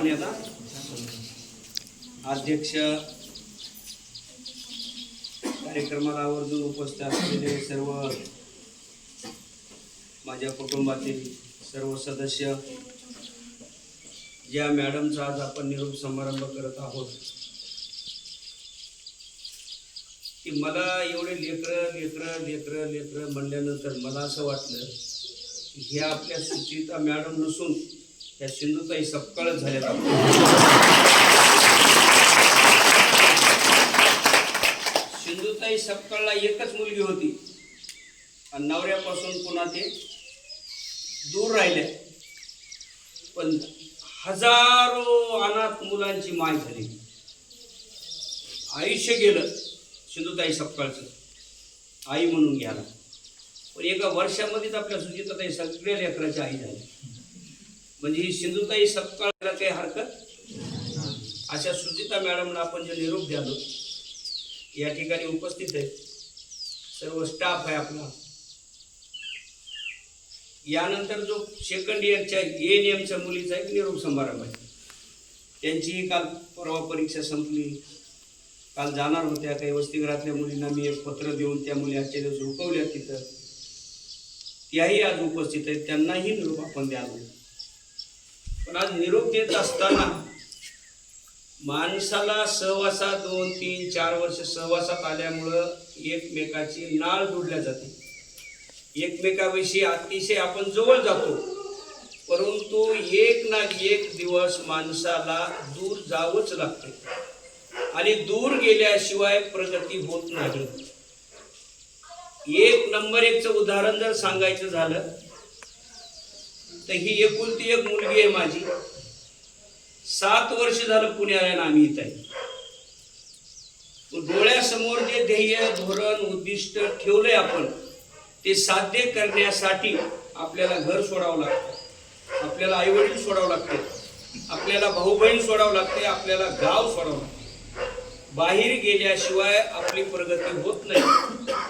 आपण याचा अध्यक्ष कार्यक्रमाला आवर्जून उपस्थित असलेले सर्व माझ्या कुटुंबातील सर्व सदस्य ज्या मॅडमचा आज आपण निरोप समारंभ करत आहोत की मला एवढे लेकरं लेकरं लेकरं लेकरं म्हणल्यानंतर मला असं वाटलं की ह्या आपल्या सुचिता मॅडम नसून या सिंधुताई सपकाळ झाल्या आपल्या. सिंधुताई सपकाळला एकच मुलगी होती. आणि नवऱ्यापासून पुन्हा ते दूर राहिले. पण हजारो अनाथ मुलांची माय झाली. आयुष्य गेलं सिंधुताई सपकाळचं. आई म्हणून घ्यायला. पण एका वर्षामध्येच आपल्या सुचिताताई सगळ्या लेकराची आई झाली म्हणजे ही सिंधुताई सपकाळला काही हरकत? अशा सुजिता मॅडमला आपण जे निरोप द्यालो या ठिकाणी उपस्थित आहे. सर्व स्टाफ आहे आपला. यानंतर जो सेकंड इयरच्या ए एन एमच्या मुलीचा एक निरोप समारंभ आहे. त्यांचीही काल परवा परीक्षा संपली. काल जाणार होत्या काही वसतिगृहातल्या मुलींना मी एक पत्र देऊन त्या मुली आजच्या दिवस रुकवल्या तिथं. त्याही आज उपस्थित आहेत त्यांनाही निरोप आपण द्यावं पण आज निरोप देत असताना माणसाला सहवासात दोन तीन चार वर्ष सहवासात आल्यामुळं एकमेकाची नाळ जोडल्या जाते. एकमेकाविषयी अतिशय आपण जवळ जातो. परंतु एक ना एक दिवस माणसाला दूर जावंच लागते. आणि दूर गेल्याशिवाय प्रगती होत नाही. एक नंबर एकचं उदाहरण जर सांगायचं झालं तर ही एकुलती एक मुलगी आहे माझी. सात वर्ष झालं पुण्याला आम्ही इथं आहे. डोळ्यासमोर जे ध्येय धोरण उद्दिष्ट ठेवलंय आपण ते साध्य करण्यासाठी आपल्याला घर सोडावं लागतं. आपल्याला आईवडील सोडावं लागते. आपल्याला भाऊ बहीण सोडावं लागते. आपल्याला गाव सोडावं लागते. बाहेर गेल्याशिवाय आपली प्रगती होत नाही.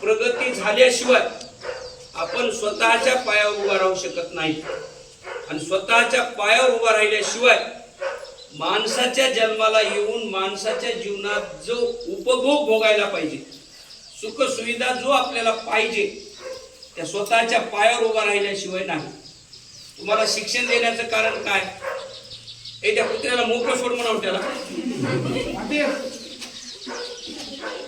प्रगती झाल्याशिवाय आपण स्वतःच्या पायावर उभा राहू शकत नाही. आणि स्वतःच्या पायावर उभा राहिल्याशिवाय माणसाच्या जन्माला येऊन माणसाच्या जीवनात जो उपभोग भोगायला पाहिजे सुख सुविधा जो आपल्याला पाहिजे त्या स्वतःच्या पायावर उभा राहिल्याशिवाय नाही. तुम्हाला शिक्षण देण्याचं कारण काय? हे त्या कुत्र्याला मोकळं सोड म्हणावं त्याला.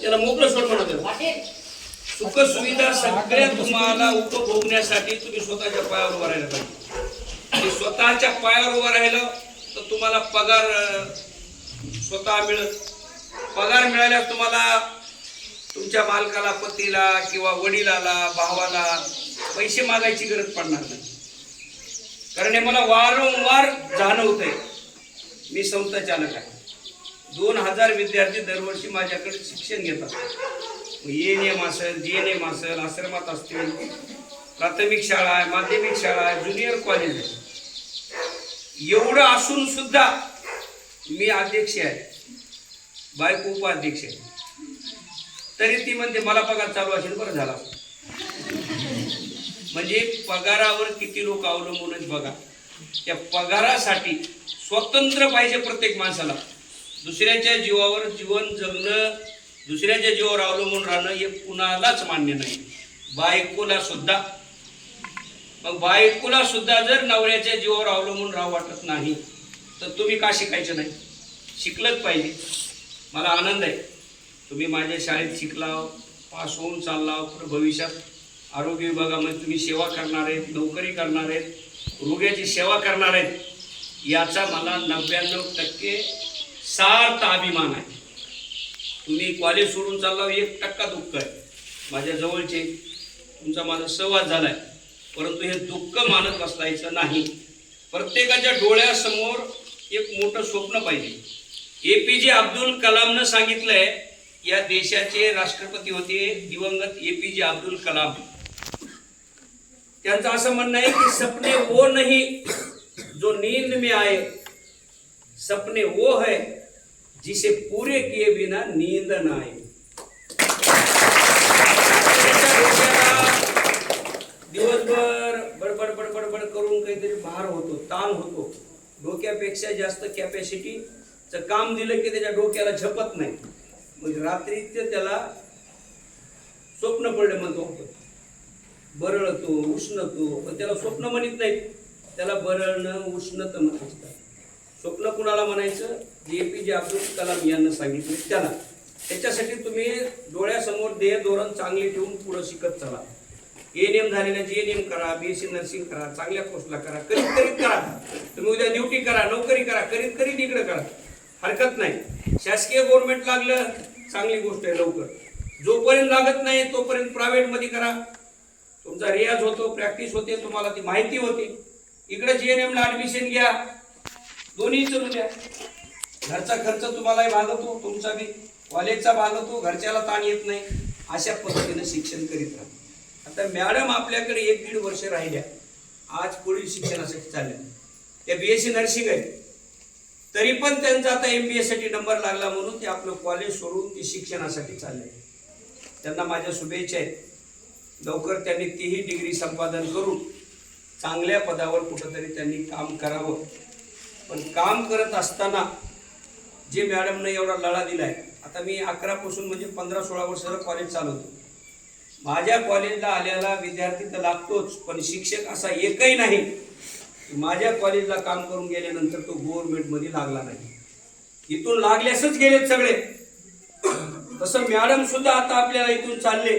त्याला मोकळं सोड म्हणावं त्याला. सुख सुविधा सगळ्या तुम्हाला उपभोगण्यासाठी तुम्ही स्वतःच्या पायावर उभा राहिला पाहिजे. स्वतःच्या पायावर उभं राहिलं तर तुम्हाला पगार स्वतः मिळत पगार मिळाल्यास तुम्हाला तुमच्या मालकाला पतीला किंवा वडिलाला भावाला पैसे मागायची गरज पडणार नाही. कारण हे मला वारंवार जाणवत आहे मी संस्था चालक आहे. दोन हजार विद्यार्थी दरवर्षी माझ्याकडे शिक्षण घेतात. ए एन एम असेल जी एन एम असेल आश्रमात असतील प्राथमिक शाळा आहे माध्यमिक शाळा आहे ज्युनियर कॉलेज आहे. एवढं असून सुद्धा मी अध्यक्ष आहे. बायको उपाध्यक्ष आहे. तरी ती म्हणते मला पगार चालू असेल बरं झाला. म्हणजे पगारावर किती लोक अवलंबून आहेत बघा. त्या पगारासाठी स्वतंत्र पाहिजे प्रत्येक माणसाला. दुसऱ्याच्या जीवावर जीवन जगणं दुसऱ्याच्या जीवावर अवलंबून राहणं हे कुणालाच मान्य नाही. बायकोला सुद्धा मग बायकोला सुद्धा जर नवऱ्याच्या जीवावर अवलंबून राहू वाटत नाही तर तुम्ही का शिकायचं नाही? शिकलंच पाहिजे. मला आनंद आहे. तुम्ही माझ्या शाळेत शिकला पास होऊन चालला पुढे भविष्यात आरोग्य विभागामध्ये तुम्ही सेवा करणार आहेत नोकरी करणार आहेत रोग्याची सेवा करणार आहेत याचा मला नव्याण्णव टक्के सार्थ अभिमान आहे. तुम्ही कॉलेज सोडून चालला एक टक्का दुःख आहे. माझ्या जवळचे तुमचा माझा सहवास झाला आहे परंतु हे दुःख मानत बसायचं नाही. प्रत्येकाच्या डोळ्यासमोर एक मोठं स्वप्न पाहिजे. ए पी जे अब्दुल कलामनं सांगितलंय या देशाचे राष्ट्रपती होते दिवंगत ए पी जे अब्दुल कलाम. त्यांचं असं म्हणणं आहे की सपने वो नाही जो नींद में आए सपने वो है जिसे पूरे किए बिना नींद ना आए त्याच्या डोक्याला दिवसभर बडबड बडबड बड करून काहीतरी भार होतो ताण होतो. डोक्यापेक्षा जास्त कॅपॅसिटीचं काम दिलं की त्याच्या डोक्याला झपत नाही. म्हणजे मग रात्री ते त्याला स्वप्न पडले म्हणतो बरळतो उष्णतो पण त्याला स्वप्न म्हणत नाही त्याला बरळणं उष्णत म्हणायचं स्वप्न कुणाला म्हणायचं? जे पी जे अब्दुल कलाम यांना सांगितले. त्याला. त्याच्यासाठी तुम्ही डोळ्यासमोर देह धोरण चांगले ठेवून पुढं शिकत चला. ए एम झालेल्या जे एन एम करा बी एस सी नर्सिंग करा चांगल्या पोस्टला करा करीत करीत करा. तुम्ही उद्या ड्युटी करा नोकरी करा करीत करीत इकडे करा. हरकत नाही. शासकीय गव्हर्नमेंट लागलं चांगली गोष्ट आहे लवकर. जोपर्यंत लागत नाही तोपर्यंत प्रायव्हेटमध्ये करा. तुमचा रियाज होतो प्रॅक्टिस होते तुम्हाला ती माहिती होते. इकडे जी एन एमला ऍडमिशन घ्या. दोन्ही चलू द्या घरचा खर्च तुम्हालाही भागवतो तुमचा बी. कॉलेजचा भागवतो घरच्याला ताण येत नाही. अशा पद्धतीनं शिक्षण करीत राहा. तर मॅडम आपल्याकडे एक दीड वर्ष राहिल्या. आज पुढील शिक्षणासाठी चालल्या त्या बी एस सी नर्सिंग आहे. तरी पण त्यांचा आता एम बी एससाठी नंबर लागला म्हणून ते आपलं कॉलेज सोडून ते शिक्षणासाठी चालले. त्यांना माझ्या शुभेच्छा आहेत. लवकर त्यांनी तीही डिग्री संपादन करून चांगल्या पदावर कुठंतरी त्यांनी काम करावं. पण काम करत असताना जे मॅडमनं एवढा लढा दिला आहे आता मी अकरापासून म्हणजे पंधरा सोळा वर्षाला कॉलेज चालवतो. माझ्या कॉलेजला आलेला विद्यार्थी तर लागतोच पण शिक्षक असा एकही नाही. माझ्या कॉलेजला काम करून गेल्यानंतर तो गव्हर्नमेंटमध्ये लागला नाही. इथून लागल्यासच गेलेत सगळे. तसं मॅडम सुद्धा आता आपल्याला इथून चालले.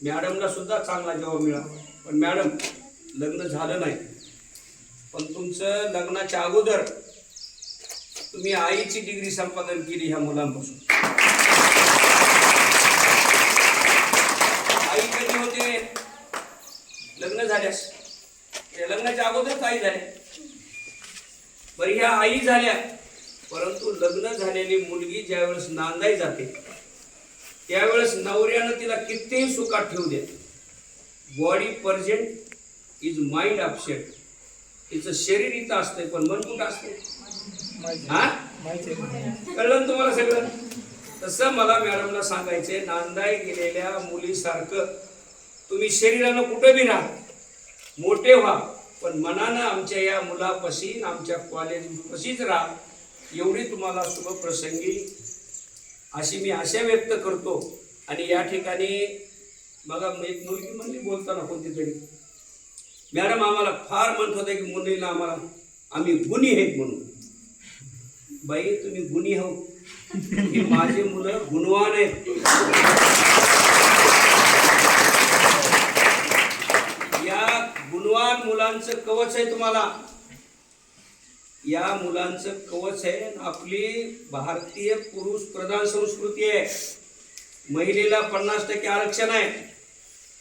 मॅडमला सुद्धा चांगला जॉब मिळावा पण मॅडम लग्न झालं नाही. पण तुमचं लग्नाच्या अगोदर तुम्ही आईची डिग्री संपादन केली ह्या मुलांपासून आई कधी होते लग्न झाल्यास. लग्नाच्या अगोदरच आई झाल्या. बरं ह्या आई झाल्या. परंतु लग्न झालेली मुलगी ज्यावेळेस नांदाई जाते त्यावेळेस नवऱ्यानं तिला कितीही सुखात ठेवू दे body present is mind upset तिचं शरीर इथं असतंय पण मन कुठं असते हा? कळलं तुम्हाला सगळं? तसं मला मॅडमला सांगायचंय नांदाय गेलेल्या मुलीसारखं तुम्ही शरीरानं कुठं बी राहा. मोठे व्हा. पण मनानं आमच्या या मुलापाशी आमच्या कॉलेजपाशीच राहा. एवढी तुम्हाला शुभप्रसंगी अशी मी आशा व्यक्त करतो. आणि या ठिकाणी बघा एक मुलगी म्हणली बोलताना कोणती तरी मॅडम आम्हाला फार म्हणत होते की मुलीला आम्हाला आम्ही गुणी आहेत म्हणून. बाई तुम्ही गुणी हो की माझी मुलं गुणवान आहेत या गुणवान मुलांचं कवच आहे तुम्हाला? या मुलांचं कवच आहे आपली भारतीय पुरुष प्रधान संस्कृती आहे. महिलेला पन्नास टक्के आरक्षण आहे.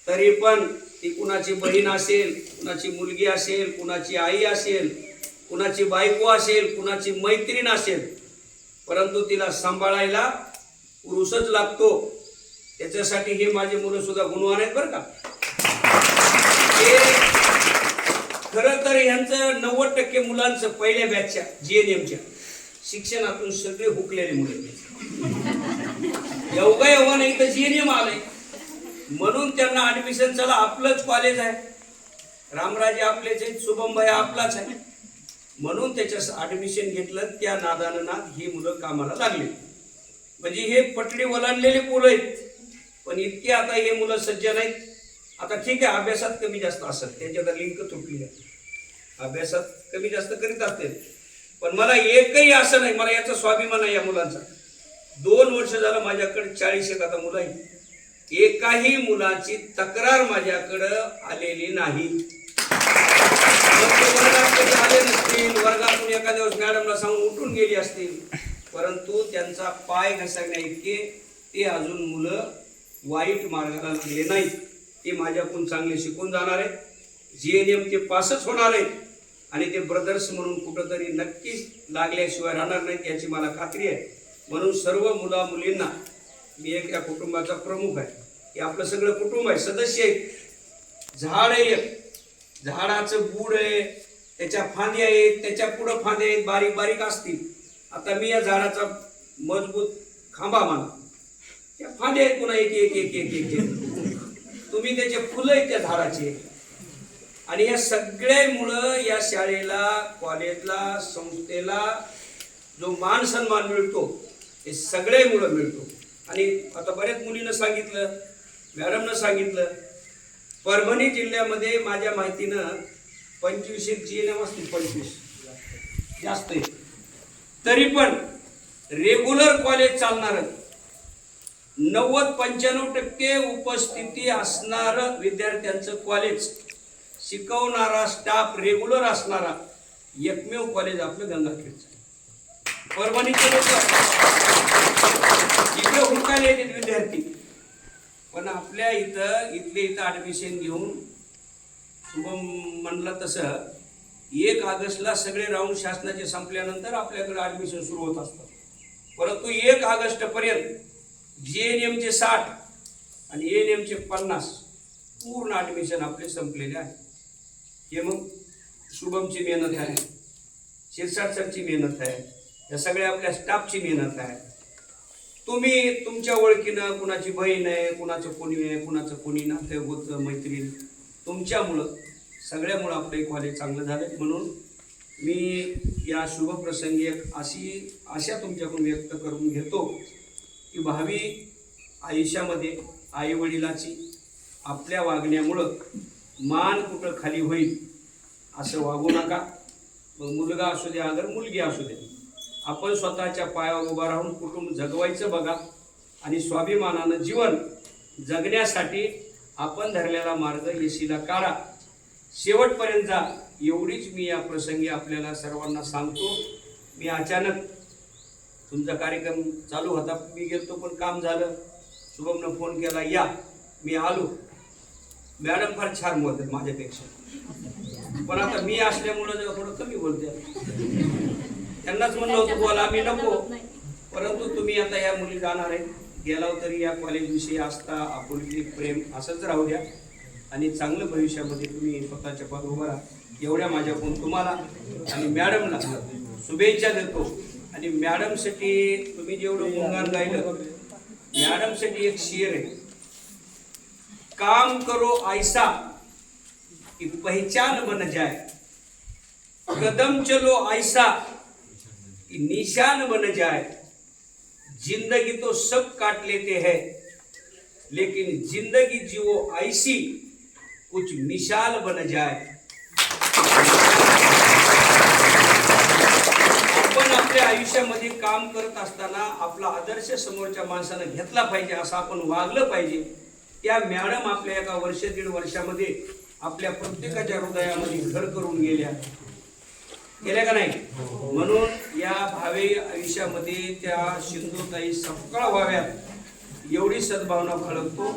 तरी पण ती कुणाची बहीण असेल कुणाची मुलगी असेल कुणाची आई असेल कुणाची बायको असेल कुणाची मैत्रीण असेल परंतु तिला सांभाळायला पुरुषच लागतो. त्याच्यासाठी हे माझे मुलं सुद्धा गुणवान आहेत बरं का. खरं तर यांचं नव्वद टक्के मुलांचं पहिल्या बॅचच्या जी एन एमच्या शिक्षणातून सगळे हुकलेले मुलं एवढं एवढा नाही तर जी एन एम आलंय. म्हणून त्यांना ऍडमिशन चला आपलंच कॉलेज आहे. रामराजे आपलेच आहेत. शुभमभाई आपलाच आहे. म्हणून त्याच्या ऍडमिशन घेतलं. त्या नादानं नाद ही मुलं कामाला लागली. म्हणजे हे पटडी ओलांडलेले मुलं आहेत. पण इतके आता हे मुलं सज्ज नाहीत. आता ठीक आहे अभ्यासात कमी जास्त असत आता लिंक तुटली आहे. अभ्यासात कमी जास्त करीत असतील. पण मला एकही असं नाही मला याचा स्वाभिमान आहे या मुलांचा. दोन वर्ष झालं माझ्याकडे चाळीस एक आता मुलं आहेत. एकाही मुलाची तक्रार माझ्याकडं आलेली नाही. वर्गात कधी आले नसतील वर्गातून एखाद्या दिवस मॅडमला सांगून उठून गेली असतील. परंतु त्यांचा पाय घसरण्या इतके ते अजून मुलं वाईट मार्गाला लागले नाहीत. ते माझ्याकडून चांगले शिकून जाणार. आहेत जी एन एम ते पासच होणार आहेत आणि ते ब्रदर्स म्हणून कुठंतरी नक्कीच लागल्याशिवाय राहणार नाहीत याची मला खात्री आहे. म्हणून सर्व मुला मुलींना मी एक या कुटुंबाचा प्रमुख आहे. हे आपलं सगळं कुटुंब आहे सदस्य आहे झाड आहे एक. झाडाचं बूड आहे त्याच्या फांद्या आहेत त्याच्या पुढं फांद्या आहेत बारीक बारीक असतील. आता मी या झाडाचा मजबूत खांबा मान त्या फांद्या आहेत पुन्हा एक एक एक एक एक एक. तुम्ही त्याचे फुलं आहेत त्या झाडाचे आणि या सगळ्यामुळं या शाळेला कॉलेजला संस्थेला जो मान सन्मान मिळतो हे सगळे मुलं मिळतो. आणि आता बऱ्याच मुलीनं सांगितलं मॅडमनं सांगितलं परभणी जिल्ह्यामध्ये माझ्या माहितीनं पंचवीसशे जी एन एम असतील पंचवीस. जास्त आहे. तरी पण रेग्युलर कॉलेज चालणारं नव्वद पंच्याण्णव टक्के उपस्थिती असणारं विद्यार्थ्यांचं कॉलेज शिकवणारा स्टाफ रेग्युलर असणारा एकमेव कॉलेज आपलं गंगाखेडचं. परभणीचे लोक. इकडे हुडकायला येतात विद्यार्थी. पण आपल्या इथं इथले इथं ॲडमिशन घेऊन शुभम म्हणलं तसं एक ऑगस्टला सगळे राऊंड शासनाचे संपल्यानंतर आपल्याकडे ॲडमिशन सुरू होत असतं. परंतु एक ऑगस्टपर्यंत जी एन एमचे साठ आणि एन एमचे पन्नास पूर्ण ॲडमिशन आपले संपलेले आहे. हे मग शुभमची मेहनत आहे शिरसाट सरची मेहनत आहे या सगळ्या आपल्या स्टाफची मेहनत आहे. तुम्ही तुमच्या ओळखीनं कुणाची बहीण आहे कुणाचं कोणी आहे कुणाचं कोणी नाते होतं मैत्रीण तुमच्यामुळं सगळ्यामुळं आपलं एक कॉलेज चांगलं झालं म्हणून मी या शुभप्रसंगी एक अशी आशा तुमच्याकडून व्यक्त करून घेतो. की भावी आयुष्यामध्ये आईवडिलाची आपल्या वागण्यामुळं मान कुठं खाली होईल असं वागू नका. मग मुलगा असू द्या अगर मुलगी असू द्या आपण स्वतःच्या पायावर उभा राहून कुटुंब जगवायचं बघा आणि स्वाभिमानानं जीवन जगण्यासाठी आपण धरलेला मार्ग येशीला काढा. शेवटपर्यंत जा. एवढीच मी या प्रसंगी आपल्याला सर्वांना सांगतो. मी अचानक तुमचा कार्यक्रम चालू होता मी गेलतो पण काम झालं. शुभमनं फोन केला या मी आलो. मॅडम फार छान बोलतात माझ्यापेक्षा. पण आता मी असल्यामुळं जरा थोडं कमी बोलते त्यांनाच म्हणलं होतं बोला मी नको. परंतु तुम्ही आता या मुली जाणार आहे गेला तरी या कॉलेजविषयी आस्था आपुलकी प्रेम असंच राहू द्या. आणि चांगलं भविष्यामध्ये तुम्ही स्वतःच्या पार उभा राहा. एवढ्या माझ्याकडून तुम्हाला आणि मॅडमला. शुभेच्छा देतो. आणि मॅडमसाठी तुम्ही जेवढं गुणगान एक शेर आहे. काम करो ऐसा कि पहचान बन जाए कदम चलो ऐसा कि निशान बन जाए ज़िंदगी तो सब काट लेते हैं, लेकिन ज़िंदगी जीवो ऐसी कुछ मिसाल बन जाए आपल्या आयुष्यामध्ये काम करत असताना आपला आदर्श समोरच्या माणसानं घेतला पाहिजे असं आपण वागलं पाहिजे. त्या मॅडम आपल्या एका वर्ष दीड वर्षामध्ये आपल्या प्रत्येकाच्या हृदयामध्ये घर करून गेल्या. गेल्या का नाही? म्हणून या भावे आयुष्यामध्ये त्या सिंधुताई सफळ व्हाव्यात एवढी सद्भावना फळकतो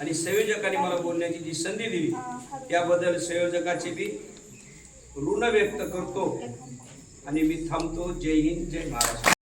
आणि संयोजकांनी मला बोलण्याची जी संधी दिली त्याबद्दल संयोजकाचे बी ऋण व्यक्त करतो. आणि मी थांबतो. जय हिंद जय महाराष्ट्र.